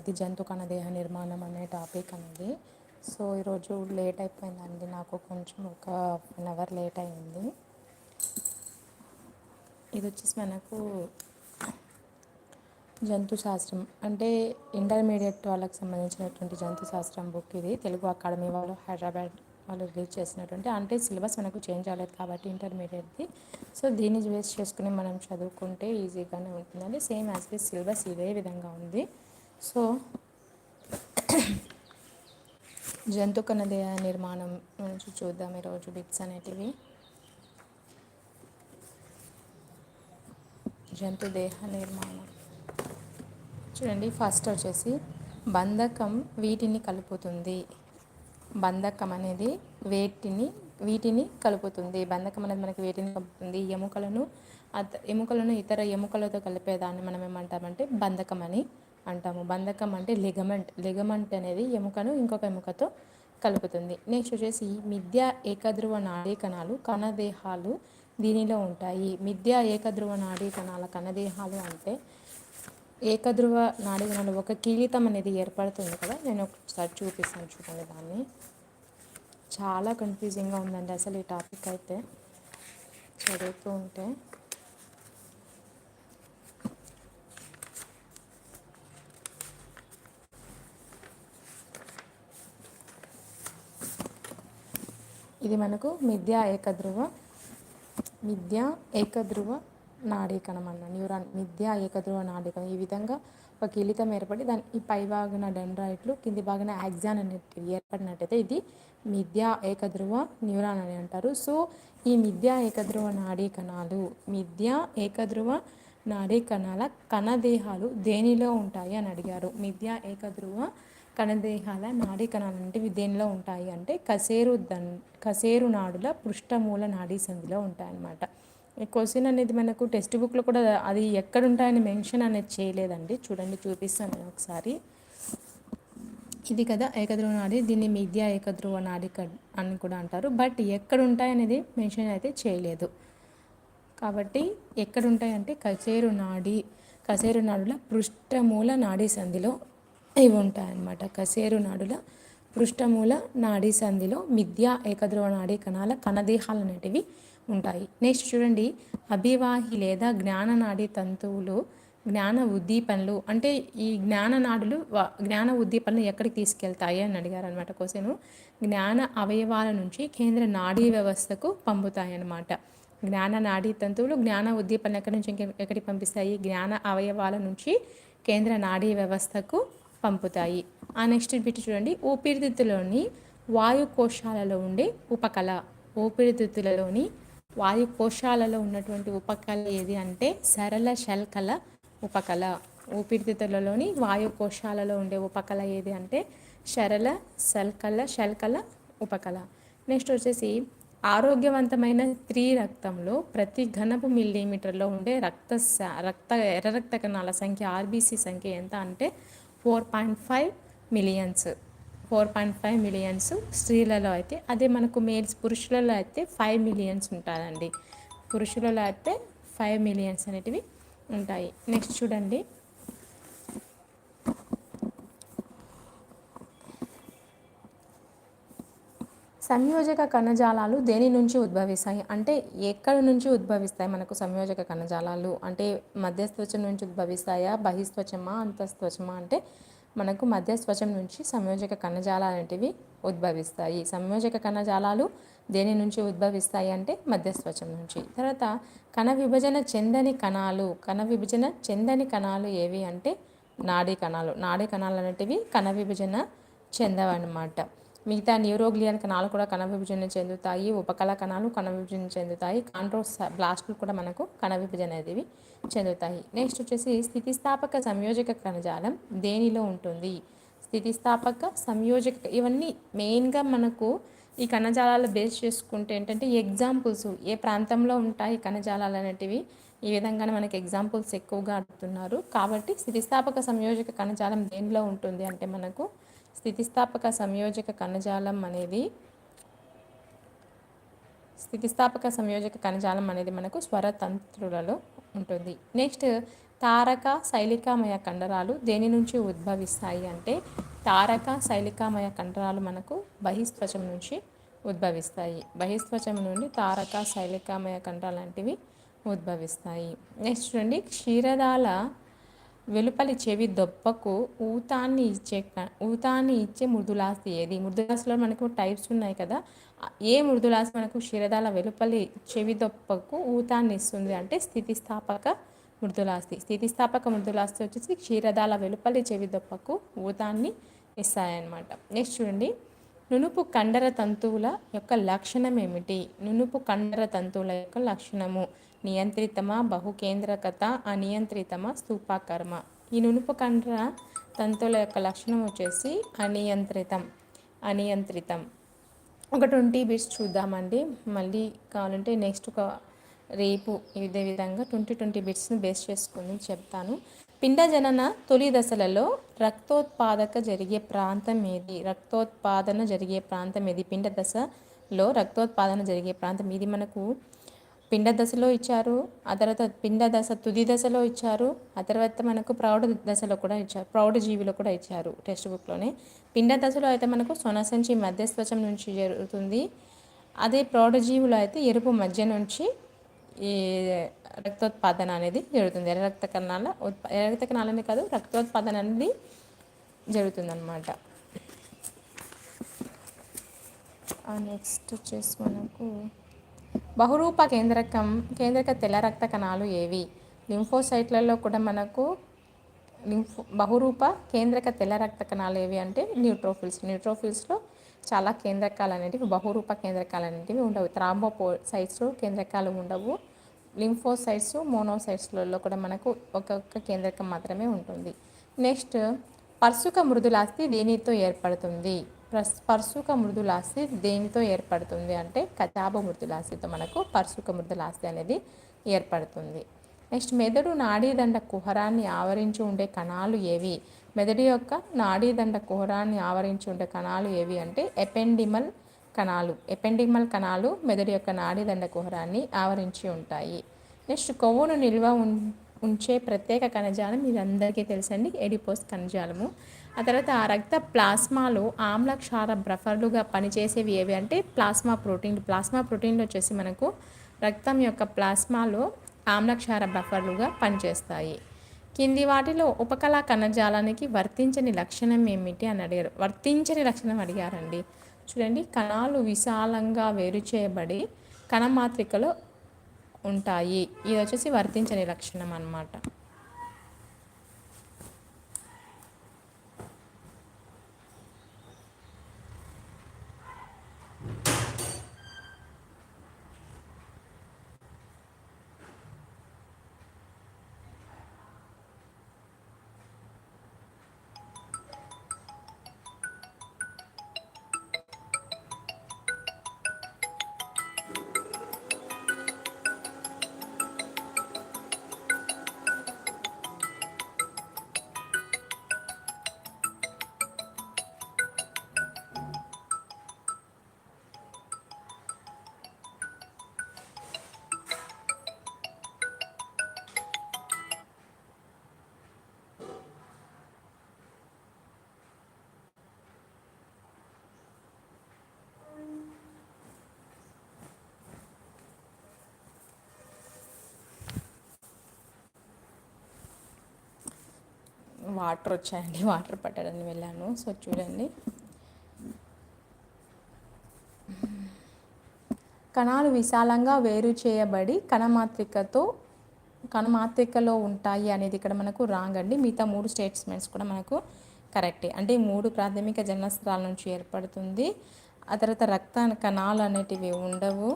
ఇది జంతు కణదేహ నిర్మాణం అనే టాపిక్ అనేది. సో ఈరోజు లేట్ అయిపోయిందండి. నాకు కొంచెం ఒక హాఫ్ అన్ అవర్ లేట్ అయింది. ఇది వచ్చేసి మనకు జంతు శాస్త్రం. అంటే ఇంటర్మీడియట్ వాళ్ళకి సంబంధించినటువంటి జంతు శాస్త్రం బుక్ ఇది. తెలుగు అకాడమీ వాళ్ళు హైదరాబాద్ వాళ్ళు రిలీజ్ చేసినటువంటి. అంటే సిలబస్ మనకు చేంజ్ అవ్వలేదు కాబట్టి ఇంటర్మీడియట్ది. సో దీన్ని బేస్ చేసుకుని మనం చదువుకుంటే ఈజీగానే ఉంటుందండి. సేమ్ యాజ్ ది సిలబస్ ఇదే విధంగా ఉంది. సో జంతు కణదేయ నిర్మాణం నుంచి చూద్దాం ఈరోజు బిట్స్ అనేటివి. జంతు దేహ నిర్మాణం. చూడండి ఫస్ట్ వచ్చేసి బంధకం వీటిని కలుపుతుంది. బంధకం అనేది వేటిని వీటిని కలుపుతుంది. బంధకం అనేది మనకి వేటిని కలుపుతుంది. ఎముకలను అత ఎముకలను ఇతర ఎముకలతో కలిపేదాన్ని మనం ఏమంటామంటే బంధకం అని అంటాము. బంధకం అంటే లిగమెంట్. లిగమెంట్ అనేది ఎముకను ఇంకొక ఎముకతో కలుపుతుంది. నెక్స్ట్ వచ్చేసి మిథ్య ఏకధ్రువ నాడీ కణాలు కణదేహాలు దీనిలో ఉంటాయి. మిథ్య ఏకధ్రువ నాడీ కణాల కణదేహాలు అంటే ఏకధ్రువ నాడీ కణాలు ఒక కీలితం అనేది ఏర్పడుతుంది కదా. నేను ఒకసారి చూపిస్తాను చూడండి దాన్ని. చాలా కన్ఫ్యూజింగ్గా ఉందండి అసలు ఈ టాపిక్ అయితే. చదువుతూ ఉంటే. ఇది మనకు మిథ్యా ఏకధ్రువ మిథ్యా ఏకధ్రువ నాడీకణం అన్న న్యూరాన్ మిథ్యా ఏకధ్రువ నాడీకణం. ఈ విధంగా ఒక కీలితం ఏర్పడి దాని ఈ పై భాగన డెండ్రాయిట్లు కింది భాగన యాక్సాన్ అనేది ఏర్పడినట్టయితే ఇది మిథ్యా ఏకధ్రువ న్యూరాన్ అని అంటారు. సో ఈ మిథ్యా ఏకధ్రువ నాడీ కణాలు మిథ్యా ఏకధ్రువ నాడీ కణాల కణదేహాలు దేనిలో ఉంటాయి అని అడిగారు. మిథ్యా ఏకధ్రువ కణదేహాల నాడీ కణాలు అంటే దేనిలో ఉంటాయి అంటే కసేరు దన్ కసేరు నాడుల పృష్ఠమూల నాడీ సంధిలో ఉంటాయన్నమాట. క్వశ్చన్ అనేది మనకు టెక్స్ట్ బుక్లో కూడా అది ఎక్కడ ఉంటాయని మెన్షన్ అనేది చేయలేదండి. చూడండి చూపిస్తాను నేను ఒకసారి. ఇది కదా ఏకధ్రువ నాడి దీన్ని మిథ్యా ఏకధ్రువ నాడి అని కూడా అంటారు. బట్ ఎక్కడ ఉంటాయనేది మెన్షన్ అయితే చేయలేదు. కాబట్టి ఎక్కడ ఉంటాయంటే కచేరు నాడి కసేరు నాడుల పృష్ఠమూల నాడీ సంధిలో ఇవి ఉంటాయన్నమాట కసేరు నాడుల పృష్ఠమూల నాడీ సంధిలో మిథ్యా ఏకధ్రువ నాడీ కణాల కణదేహాలు అనేటివి ఉంటాయి. నెక్స్ట్ చూడండి. అభివాహి లేదా జ్ఞాన నాడీ తంతువులు జ్ఞాన ఉద్దీపనలు అంటే ఈ జ్ఞాన నాడులు జ్ఞాన ఉద్దీపనలు ఎక్కడికి తీసుకెళ్తాయి అని అడిగారు అనమాట క్వశ్చన్. జ్ఞాన అవయవాల నుంచి కేంద్ర నాడీ వ్యవస్థకు పంపుతాయి అన్నమాట జ్ఞాన నాడీ తంతువులు జ్ఞాన ఉద్దీపన ఎక్కడి నుంచి ఎక్కడికి పంపిస్తాయి? జ్ఞాన అవయవాల నుంచి కేంద్ర నాడీ వ్యవస్థకు పంపుతాయి. ఆ నెక్స్ట్ బిట్ చూడండి. ఊపిరితిత్తులోని వాయు కోశాలలో ఉండే ఉపకళ. ఊపిరితిత్తులలోని వాయు కోశాలలో ఉన్నటువంటి ఉపకళ ఏది అంటే సరళ శల్కల ఉపకళ. ఊపిరితిత్తులలోని వాయు కోశాలలో ఉండే ఉపకళ ఏది అంటే సరళ శల్కల శల్కల ఉపకళ. నెక్స్ట్ వచ్చేసి ఆరోగ్యవంతమైన స్త్రీ రక్తంలో ప్రతి ఘనపు మిల్లీమీటర్లో ఉండే రక్త రక్త ఎర్ర రక్త కణాల సంఖ్య ఆర్బీసీ సంఖ్య ఎంత అంటే four point five millions. Four point five millions స్త్రీలలో అయితే అదే మనకు మేల్స్ పురుషులలో అయితే ఫైవ్ మిలియన్స్ ఉంటుందండి. పురుషులలో అయితే ఫైవ్ మిలియన్స్ అనేటివి ఉంటాయి. నెక్స్ట్ చూడండి. సంయోజక కణజాలాలు దేని నుంచి ఉద్భవిస్తాయి? అంటే ఎక్కడి నుంచి ఉద్భవిస్తాయి మనకు సంయోజక కణజాలాలు? అంటే మధ్యస్త్వచం నుంచి ఉద్భవిస్తాయా? బహిస్త్వచమా అంతస్త్వచమా అంటే మనకు మధ్యస్త్వచం నుంచి సంయోజక కణజాలాలు అనేటివి ఉద్భవిస్తాయి. సంయోజక కణజాలాలు దేని నుంచి ఉద్భవిస్తాయి అంటే మధ్యస్త్వచం నుంచి. తర్వాత కణ విభజన చెందని కణాలు కణ విభజన చెందని కణాలు ఏవి అంటే నాడీ కణాలు. నాడీ కణాలు అనేటివి కణ విభజన చెందవన్నమాట. మిగతా న్యూరోగ్లియన్ కణాలు కూడా కణ విభజన చెందుతాయి ఉపకళ కణాలు కణ విభజన చెందుతాయి కాంట్రోస్ బ్లాస్టులు కూడా మనకు కణ విభజన అనేవి చెందుతాయి. నెక్స్ట్ వచ్చేసి స్థితిస్థాపక సంయోజక కణజాలం దేనిలో ఉంటుంది? స్థితిస్థాపక సంయోజక ఇవన్నీ మెయిన్గా మనకు ఈ కణజాలాలు బేస్ చేసుకుంటే ఏంటంటే ఎగ్జాంపుల్స్ ఏ ప్రాంతంలో ఉంటాయి కణజాలాలు అనేటివి ఈ విధంగానే మనకి ఎగ్జాంపుల్స్ ఎక్కువగా అడుగుతున్నారు కాబట్టి స్థితిస్థాపక సంయోజక కణజాలం దేనిలో ఉంటుంది అంటే మనకు స్థితిస్థాపక సంయోజక కణజాలం అనేది స్థితిస్థాపక సంయోజక కణజాలం అనేది మనకు స్వరతంత్రులలో ఉంటుంది. నెక్స్ట్ తారక శైలికామయ కండరాలు దేని నుంచి ఉద్భవిస్తాయి అంటే తారక శైలికామయ కండరాలు మనకు బహిస్త్వచం నుంచి ఉద్భవిస్తాయి. బహిస్త్వచం నుండి తారక శైలికామయ కండరాలు లాంటివి ఉద్భవిస్తాయి. నెక్స్ట్ చూడండి క్షీరదాల వెలుపలి చెవి దొప్పకు ఊతాన్ని ఇచ్చే ఊతాన్ని ఇచ్చే మృదులాస్తి ఏది? మృదులాస్తిలో మనకు టైప్స్ ఉన్నాయి కదా. ఏ మృదులాస్తి మనకు క్షీరదాల వెలుపలి చెవి దొప్పకు ఊతాన్ని ఇస్తుంది అంటే స్థితిస్థాపక మృదులాస్తి. స్థితిస్థాపక మృదులాస్తి వచ్చేసి క్షీరదాల వెలుపలి చెవి దొప్పకు ఊతాన్ని ఇస్తాయన్నమాట. నెక్స్ట్ చూడండి. నునుపు కండర తంతువుల యొక్క లక్షణం ఏమిటి నునుపు కండర తంతువుల యొక్క లక్షణము. నియంత్రితమా బహుకేంద్రకత అనియంత్రితమా స్థూపాకర్మ. ఈ నునుపు కండర తంతువుల యొక్క లక్షణం వచ్చేసి అనియంత్రితం. అనియంత్రితం. ఒక ట్వంటీ బిట్స్ చూద్దామండి. మళ్ళీ కావాలంటే నెక్స్ట్ ఒక రేపు ఇదే విధంగా ట్వంటీ ట్వంటీ బిట్స్ని బేస్ చేసుకుని చెప్తాను. పిండ జనన తొలి దశలలో రక్తోత్పాదక జరిగే ప్రాంతం ఏది? రక్తోత్పాదన జరిగే ప్రాంతం ఏది? పిండ దశలో రక్తోత్పాదన జరిగే ప్రాంతం ఇది మనకు పిండ దశలో ఇచ్చారు ఆ తర్వాత పిండ దశ తుది దశలో ఇచ్చారు ఆ తర్వాత మనకు ప్రౌఢ దశలో కూడా ఇచ్చారు ప్రౌఢ జీవిలో కూడా ఇచ్చారు టెక్స్ట్ బుక్లోనే. పిండ దశలో అయితే మనకు సొనసంచి మధ్యస్వచం నుంచి జరుగుతుంది. అదే ప్రౌఢజీవులో అయితే ఎరుపు మధ్య నుంచి ఈ రక్తోత్పాదన అనేది జరుగుతుంది. ఎర్ర రక్త కణాల ఉత్పా ఎర్ర రక్త కణాలనే కాదు రక్తోత్పాదన అనేది జరుగుతుందన్నమాట. నెక్స్ట్ వచ్చేసి మనకు బహురూప కేంద్రకం కేంద్రక తెల్ల రక్త కణాలు ఏవి? లింఫోసైట్లలో కూడా మనకు లింఫో బహురూప కేంద్రక తెల్ల రక్త కణాలు ఏవి అంటే న్యూట్రోఫిల్స్. న్యూట్రోఫిల్స్లో చాలా కేంద్రకాలు అనేటివి బహురూప కేంద్రకాలు అనేటివి ఉండవు. త్రాంబోపో సైట్స్ కేంద్రకాలు ఉండవు. లింఫోసైట్స్ మోనోసైట్స్లలో కూడా మనకు ఒక్కొక్క కేంద్రకం మాత్రమే ఉంటుంది. నెక్స్ట్ పర్సుక మృదులాస్తి దేనితో ఏర్పడుతుంది? పర్సుక మృదులాస్తి దేనితో ఏర్పడుతుంది అంటే కచాబ మృదులాస్తితో మనకు పర్సుక మృదులాస్తి అనేది ఏర్పడుతుంది. నెక్స్ట్ మెదడు నాడీదండ కుహరాన్ని ఆవరించి ఉండే కణాలు ఏవి? మెదడు యొక్క నాడీదండ కుహరాన్ని ఆవరించి ఉండే కణాలు ఏవి అంటే ఎపెండిమల్ కణాలు. ఎపెండిమల్ కణాలు మెదడు యొక్క నాడీదండ కుహరాన్ని ఆవరించి ఉంటాయి. నెక్స్ట్ కొవ్వును నిల్వ ఉంచే ప్రత్యేక కణజాలం ఇది అందరికీ తెలుసండి ఎడిపోస్ కణజాలము. ఆ తర్వాత ఆ రక్త ప్లాస్మాలో ఆమ్లక్షార బ్రఫర్లుగా పనిచేసేవి ఏవి అంటే ప్లాస్మా ప్రోటీన్లు. ప్లాస్మా ప్రోటీన్లు వచ్చేసి మనకు రక్తం యొక్క ప్లాస్మాలో ఆమ్లక్షార బఫర్లుగా పనిచేస్తాయి. కింది వాటిలో ఉపకళా కణజాలానికి వర్తించని లక్షణం ఏమిటి అని అడిగారు. వర్తించని లక్షణం అడిగారండి. చూడండి కణాలు విశాలంగా వేరు చేయబడి కణమాత్రికలో ఉంటాయి. ఇది వచ్చేసి వర్తించని లక్షణం అన్నమాట. వాటర్ వచ్చాయండి వాటర్ పట్టడానికి వెళ్ళాను. సో చూడండి. కణాలు విశాలంగా వేరు చేయబడి కణమాత్రికతో కణమాత్రికలో ఉంటాయి అనేది ఇక్కడ మనకు రాంగ్ అండి. మిగతా మూడు స్టేట్స్మెంట్స్ కూడా మనకు కరెక్టే అంటే మూడు ప్రాథమిక జనస్త్రాల నుంచి ఏర్పడుతుంది. ఆ తర్వాత రక్త కణాలు అనేటివి ఉండవు.